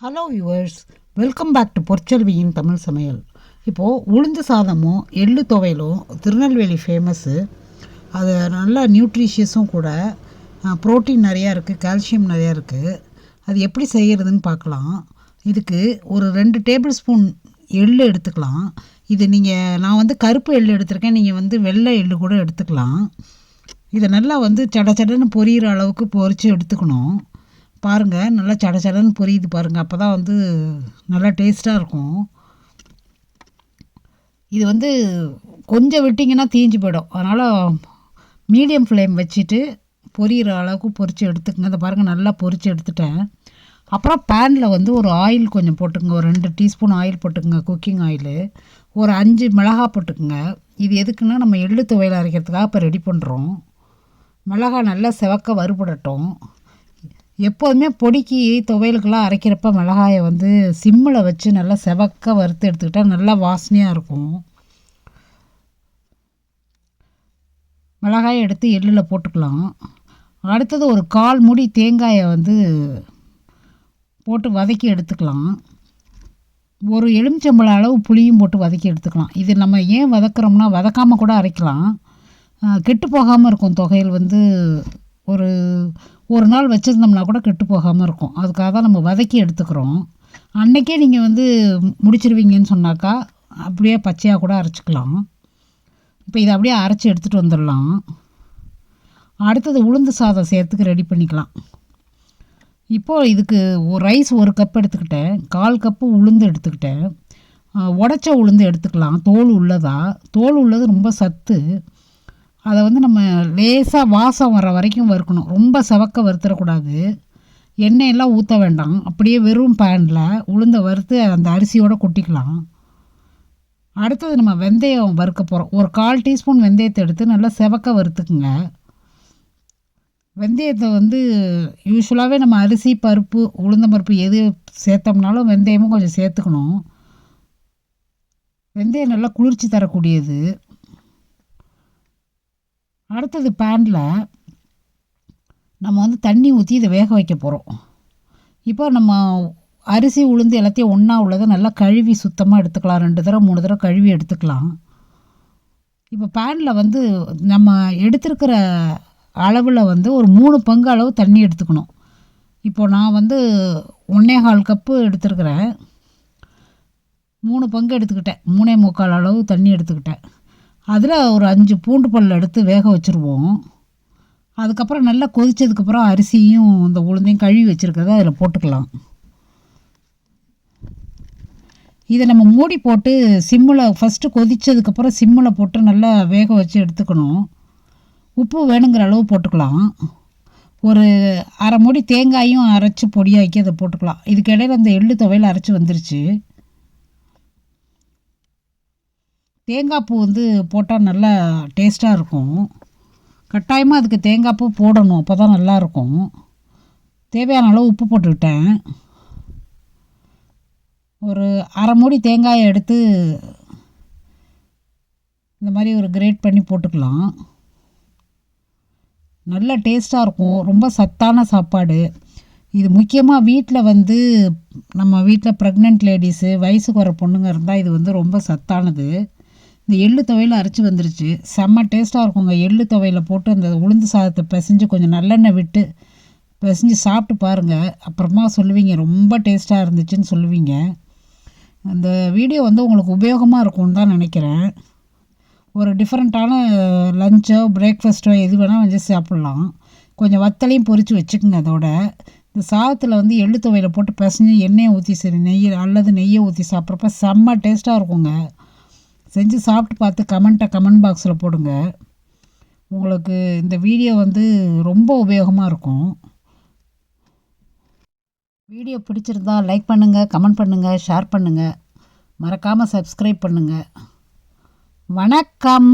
Hello yours welcome back to பொற்செல்வியின் Tamil சமையல் இப்போது உளுந்து சாதமும் எள்ளு துவையலும் திருநெல்வேலி ஃபேமஸ்ஸு அது நல்லா நியூட்ரிஷியஸும் கூட ப்ரோட்டீன் நிறையா இருக்குது கால்சியம் நிறையா இருக்குது அது எப்படி செய்கிறதுன்னு பார்க்கலாம். இதுக்கு ஒரு ரெண்டு டேபிள் ஸ்பூன் எள்ளு எடுத்துக்கலாம். இது நீங்கள் நான் வந்து கருப்பு எள்ளு எடுத்திருக்கேன். நீங்கள் வந்து வெள்ளை எள்ளு கூட எடுத்துக்கலாம். இதை நல்லா வந்து சட சடன்னு பொரியிற அளவுக்கு பொரித்து எடுத்துக்கணும். பாருங்கள் நல்லா சட சடன்னு பொரியுது பாருங்கள் அப்போ தான் வந்து நல்லா டேஸ்ட்டாக இருக்கும். இது வந்து கொஞ்சம் விட்டிங்கன்னா தீஞ்சு போயிடும். அதனால் மீடியம் ஃப்ளேம் வச்சுட்டு பொரியிற அளவுக்கு பொரித்து எடுத்துக்கங்க. அதை பாருங்கள் நல்லா பொறிச்சு எடுத்துட்டேன். அப்புறம் பேனில் வந்து ஒரு ஆயில் கொஞ்சம் போட்டுக்கங்க. ஒரு ரெண்டு டீஸ்பூன் ஆயில் போட்டுக்கங்க குக்கிங் ஆயிலு ஒரு அஞ்சு மிளகா போட்டுக்கங்க. இது எதுக்குன்னா நம்ம எள்ளு துவையல் அரைக்கிறதுக்காக இப்போ ரெடி பண்ணுறோம் மிளகா நல்லா செவக்க வறுபடட்டும். எப்போதுமே பொடிக்கு துவையலுக்கெல்லாம் அரைக்கிறப்ப மிளகாயை வந்து சிம்மில் வச்சு நல்லா செவக்க வறுத்து எடுத்துக்கிட்டால் நல்லா வாசனையாக இருக்கும். மிளகாயை எடுத்து எள்ளில் போட்டுக்கலாம். அடுத்தது ஒரு கால் மூடி தேங்காயை வந்து போட்டு வதக்கி எடுத்துக்கலாம். ஒரு எலுமிச்சம்பழம் அளவு புளியும் போட்டு வதக்கி எடுத்துக்கலாம். இது நம்ம ஏன் வதக்குறோம்னா வதக்காமல் கூட அரைக்கலாம். கெட்டு போகாமல் இருக்கும் தொகையில் வந்து ஒரு ஒரு நாள் வச்சுருந்தோம்னா கூட கெட்டு போகாமல் இருக்கும். அதுக்காக தான் நம்ம வதக்கி எடுத்துக்கிறோம். அன்றைக்கே நீங்கள் வந்து முடிச்சிருவீங்கன்னு சொன்னாக்கா அப்படியே பச்சையாக கூட அரைச்சிக்கலாம். இப்போ இதை அப்படியே அரைச்சி எடுத்துகிட்டு வந்துடலாம். அடுத்தது உளுந்து சாதம் சேர்த்துக்கு ரெடி பண்ணிக்கலாம். இப்போது இதுக்கு ஒரு ரைஸ் ஒரு கப் எடுத்துக்கிட்டேன். கால் கப்பு உளுந்து எடுத்துக்கிட்டேன். உடச்ச உளுந்து எடுத்துக்கலாம். தோல் உள்ளதா? தோல் உள்ளது ரொம்ப சத்து. அதை வந்து நம்ம லேசாக வாசம் வர வரைக்கும் வறுக்கணும். ரொம்ப செவக்க வறுத்துடக்கூடாது எண்ணெயெல்லாம் ஊற்ற வேண்டாம். அப்படியே வெறும் பேனில் உளுந்த வறுத்து அந்த அரிசியோடு கொட்டிக்கலாம். அடுத்தது நம்ம வெந்தயம் வறுக்க போகிறோம் ஒரு கால் டீஸ்பூன் வெந்தயத்தை எடுத்து நல்லா செவக்க வறுத்துக்குங்க. வெந்தயத்தை வந்து யூஸ்வலாகவே நம்ம அரிசி பருப்பு உளுந்த பருப்பு எது சேர்த்தோம்னாலும் வெந்தயமும் கொஞ்சம் சேர்த்துக்கணும். வெந்தயம் நல்லா குளிர்ச்சி தரக்கூடியது. அடுத்தது பேனில் நம்ம வந்து தண்ணி ஊற்றி இதை வேக வைக்க போகிறோம் இப்போ நம்ம அரிசி உளுந்து எல்லாத்தையும் ஒன்றா உள்ளதை நல்லா கழுவி சுத்தமாக எடுத்துக்கலாம். ரெண்டு தடவை மூணு தடவை கழுவி எடுத்துக்கலாம். இப்போ பேனில் வந்து நம்ம எடுத்துருக்கிற அளவில் வந்து ஒரு மூணு பங்கு அளவு தண்ணி எடுத்துக்கணும். இப்போ நான் வந்து ஒன்றே கால் கப்பு எடுத்துருக்கிறேன். மூணு பங்கு எடுத்துக்கிட்டேன். மூணே முக்கால் அளவு தண்ணி எடுத்துக்கிட்டேன். அதில் ஒரு அஞ்சு பூண்டு பல் எடுத்து வேக வச்சுருவோம். அதுக்கப்புறம் நல்லா கொதித்ததுக்கப்புறம் அரிசியும் இந்த உளுந்தையும் கழுவி வச்சுருக்கிறத அதில் போட்டுக்கலாம். இதை நம்ம மூடி போட்டு சிம்மில் ஃபஸ்ட்டு கொதித்ததுக்கப்புறம் சிம்மில் போட்டு நல்லா வேக வச்சு எடுத்துக்கணும். உப்பு வேணுங்கிற அளவு போட்டுக்கலாம். ஒரு அரை மூடி தேங்காயும் அரைச்சி பொடியாக்கி அதை போட்டுக்கலாம். இதுக்கு இடையில அந்த எள்ளு துவையில் அரைச்சி வந்துருச்சு. தேங்காய் பூ வந்து போட்டால் நல்லா டேஸ்ட்டாக இருக்கும். கட்டாயமாக அதுக்கு தேங்காய் பூ போடணும். அப்போ தான் நல்லாயிருக்கும் தேவையான அளவு உப்பு போட்டுக்கிட்டேன். ஒரு அரை மூடி தேங்காயை எடுத்து இந்த மாதிரி ஒரு கிரேட் பண்ணி போட்டுக்கலாம். நல்ல டேஸ்ட்டாக இருக்கும். ரொம்ப சத்தான சாப்பாடு. இது முக்கியமாக வீட்டில் வந்து நம்ம வீட்டில் ப்ரெக்னென்ட் லேடிஸு வயசுக்கு வர பொண்ணுங்க இருந்தால் இது வந்து ரொம்ப சத்தானது. இந்த எள்ளு துவையில் அரைச்சி வந்துருச்சு. செம்ம டேஸ்ட்டாக இருக்குங்க. எள்ளு துவையில் போட்டு அந்த உளுந்து சாதத்தை பிசைஞ்சு கொஞ்சம் நல்லெண்ணெய் விட்டு பிசைஞ்சு சாப்பிட்டு பாருங்கள் அப்புறமா சொல்லுவீங்க. ரொம்ப டேஸ்ட்டாக இருந்துச்சுன்னு சொல்லுவீங்க. அந்த வீடியோ வந்து உங்களுக்கு உபயோகமாக இருக்கும்னு தான் நினைக்கிறேன். ஒரு டிஃப்ரெண்ட்டான லஞ்சோ பிரேக்ஃபாஸ்ட்டோ எது வேணால் வந்து சாப்பிட்லாம். கொஞ்சம் வத்தலையும் பொறிச்சு வச்சுக்கோங்க அதோட. இந்த சாதத்தில் வந்து எள்ளு துவையில் போட்டு பிசைஞ்சு எண்ணெயை ஊற்றி சரி நெய் அல்லது நெய்யை ஊற்றி சாப்பிட்றப்ப செம்ம டேஸ்ட்டாக இருக்குங்க. செஞ்சு சாப்பிட்டு பார்த்து கமெண்ட்டை கமெண்ட் பாக்ஸில் போடுங்க. உங்களுக்கு இந்த வீடியோ வந்து ரொம்ப உபயோகமாக இருக்கும். வீடியோ பிடிச்சிருந்தா லைக் பண்ணுங்கள் கமெண்ட் பண்ணுங்கள் ஷேர் பண்ணுங்கள் மறக்காமல் சப்ஸ்கிரைப் பண்ணுங்கள் வணக்கம்.